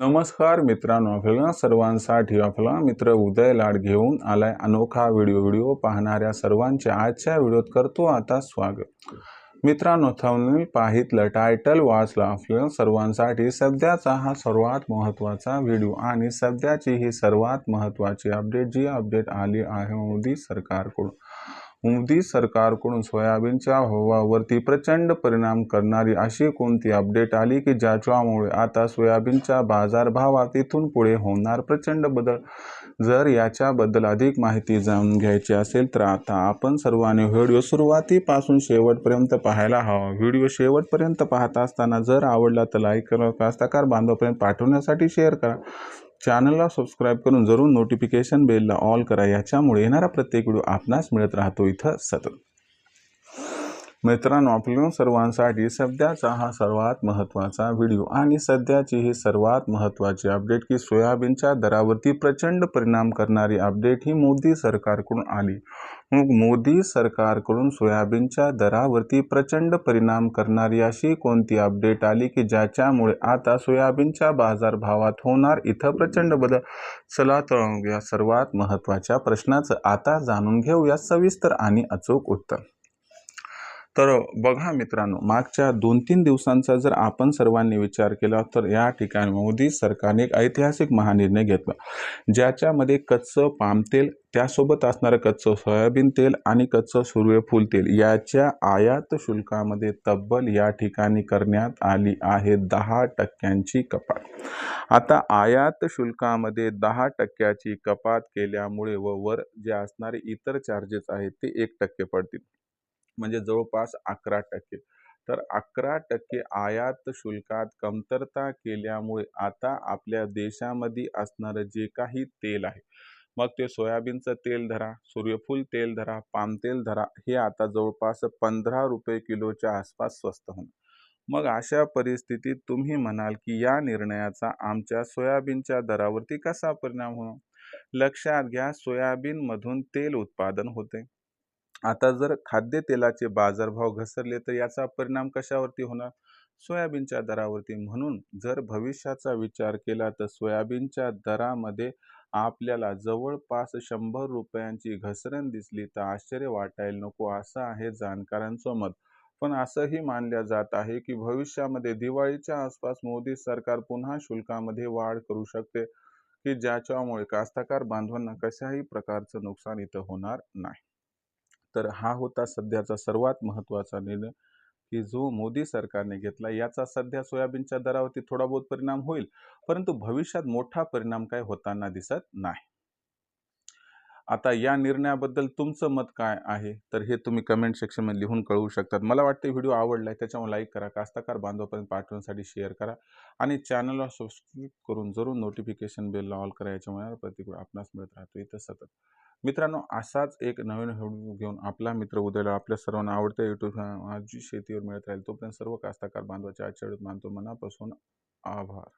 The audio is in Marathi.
नमस्कार मित्रांनो आपल्याला सर्वांसाठी आपला मित्र उदय लाड घेऊन आलाय अनोखा व्हिडिओ व्हिडिओ पाहणाऱ्या सर्वांचे आजच्या व्हिडिओत करतो आता स्वागत. मित्रांनो थंबनेल पाहितलं टायटल वाचलं आपल्या सर्वांसाठी सध्याचा हा सर्वात महत्त्वाचा व्हिडिओ आणि सध्याची ही सर्वात महत्त्वाची अपडेट जी अपडेट आली आहे मोदी सरकारकडून. मोदी सरकारकडून सोयाबीनच्या भावावरती प्रचंड परिणाम करणारी अशी कोणती अपडेट आली की ज्याच्यामुळे आता सोयाबीनच्या बाजारभावात इथून पुढे होणार प्रचंड बदल? जर याच्याबद्दल अधिक माहिती जाणून घ्यायची असेल तर आता आपण सर्वांनी व्हिडिओ सुरुवातीपासून शेवटपर्यंत पाहायला हवा. व्हिडिओ शेवटपर्यंत पाहत असताना जर आवडला तर लाईक करा कास्तकार बांधवपर्यंत पाठवण्यासाठी शेअर करा. चॅनलला सबस्क्राईब करून जरूर नोटिफिकेशन बेलला ऑल करा याच्यामुळे येणारा प्रत्येक व्हिडिओ आपणास मिळत राहतो. इथं सतत. मित्रांनो आपल्या सर्वांसाठी सध्याचा हा सर्वात महत्त्वाचा व्हिडिओ आणि सध्याची ही सर्वात महत्त्वाची अपडेट की सोयाबीनच्या दरावरती प्रचंड परिणाम करणारी अपडेट ही मोदी सरकारकडून आली. मग मोदी सरकारकडून सोयाबीनच्या दरावरती प्रचंड परिणाम करणारी अशी कोणती अपडेट आली की ज्याच्यामुळे आता सोयाबीनच्या बाजारभावात होणार इथं प्रचंड बदल? चला तर या सर्वात महत्त्वाच्या प्रश्नाचं आता जाणून घेऊया सविस्तर आणि अचूक उत्तर. तर बघा मित्रांनो मागच्या दोन तीन दिवसांचा जर आपण सर्वांनी विचार केला तर या ठिकाणी मोदी सरकारने एक ऐतिहासिक महानिर्णय घेतला ज्याच्यामध्ये कच्चं पाम तेल त्यासोबत असणारं कच्चं सोयाबीन तेल आणि कच्चं सूर्यफूल तेल याच्या आयात शुल्कामध्ये तब्बल या ठिकाणी करण्यात आली आहे दहा टक्क्यांची कपात. आता आयात शुल्कामध्ये दहा टक्क्याची कपात केल्यामुळे व वर जे असणारे इतर चार्जेस आहेत ते एक टक्के पडतील. म्हणजे जवळपास अकरा टक्के. तर अकरा टक्के आयात शुल्कात कमतरता केल्यामुळे आता आपल्या देशामध्ये असणारं जे काही तेल आहे मग ते सोयाबीनचं तेल धरा सूर्यफूल तेल धरा पाम तेल धरा हे आता जवळपास पंधरा रुपये किलोच्या आसपास स्वस्त होणार. मग अशा परिस्थितीत तुम्ही म्हणाल की या निर्णयाचा आमच्या सोयाबीनच्या दरावरती कसा परिणाम होणार? लक्षात घ्या सोयाबीनमधून तेल उत्पादन होते. आता जर खाद्यतेलाचे बाजारभाव घसरले तर याचा परिणाम कशावरती होणार? सोयाबीनच्या दरावरती. म्हणून जर भविष्याचा विचार केला तर सोयाबीनच्या दरामध्ये आपल्याला जवळपास शंभर रुपयांची घसरण दिसली तर आश्चर्य वाटायला नको असं आहे जाणकारांचं मत. पण असंही मानल्या जात आहे की भविष्यामध्ये दिवाळीच्या आसपास मोदी सरकार पुन्हा शुल्कामध्ये वाढ करू शकते की ज्याच्यामुळे कास्तकार बांधवांना कशाही प्रकारचं नुकसान इथं होणार नाही. तर हा होता सध्याचा सर्वात महत्त्वाचा निर्णय की जो मोदी सरकारने घेतला याचा सध्या सोयाबीनच्या दरावरती थोडा बहुत परिणाम होईल परंतु भविष्यात मोठा परिणाम काय होताना दिसत नाही. आता या निर्णयाबद्दल तुमचं मत काय आहे? तर हे तुम्ही कमेंट सेक्शनमध्ये लिहून कळवू शकतात. मला वाटतं व्हिडिओ आवडला आहे त्याच्यामुळे लाईक करा. कास्ताकार बांधवापर्यंत पाठवण्यासाठी शेअर करा. आणि चॅनलला सबस्क्राईब करून जरूर नोटिफिकेशन बेलला ऑल करा. याच्यामुळे प्रत्येक आपणास मिळत राहतो. इथं सतत. मित्रांनो असाच एक नवीन व्हिडिओ घेऊन आपला मित्र उद्याला आपल्या सर्वांना आवडत्या युट्यूब माझी शेतीवर मिळत राहील. तोपर्यंत सर्व कास्ताकार बांधवाच्या आजच्या मानतो. मनापासून आभार.